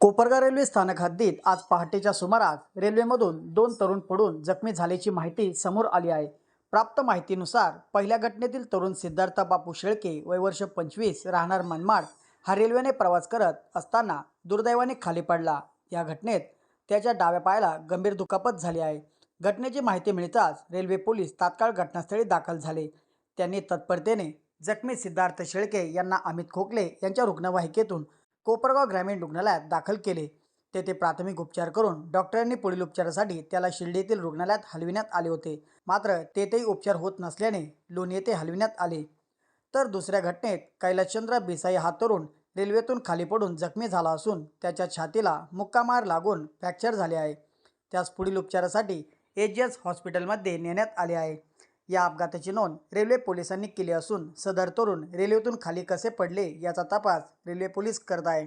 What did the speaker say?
Kopargaon railway स्थानक हद्दीत आज पहाटेच्या सुमारास रेल्वेमधून दोन तरुण पडून जखमी झाल्याची माहिती समोर आली आहे. प्राप्त माहितीनुसार पहिल्या घटनेतील तरुण सिद्धार्थ बापू शेळके वय वर्ष पंचवीस राहणार मनमाड हा रेल्वेने प्रवास करत असताना दुर्दैवाने खाली पडला. या घटनेत त्याच्या डाव्या पायाला गंभीर दुखापत झाली आहे. घटनेची माहिती मिळताच रेल्वे पोलीस तात्काळ घटनास्थळी दाखल झाले. त्यांनी तत्परतेने जखमी सिद्धार्थ शेळके यांना अमित खोकले यांच्या रुग्णवाहिकेतून कोपरगाव ग्रामीण रुग्णालयात दाखल केले. तेथे प्राथमिक उपचार करून डॉक्टरांनी पुढील उपचारासाठी त्याला शिर्डीतील रुग्णालयात हलविण्यात आले होते. मात्र तेथेही उपचार होत नसल्याने लोणी येथे हलविण्यात आले. तर दुसऱ्या घटनेत कैलासचंद्र बिसाई हा तरुण रेल्वेतून खाली पडून जखमी झाला असून त्याच्या छातीला मुक्कामार लागून फ्रॅक्चर झाले आहे. त्यास पुढील उपचारासाठी एच एस हॉस्पिटलमध्ये नेण्यात आले आहे. या अपघाताची नोंद रेल्वे पोलिसांनी केली असून सदर तरुण रेल्वेतून खाली कसे पडले याचा तपास रेल्वे पोलीस करत आहे.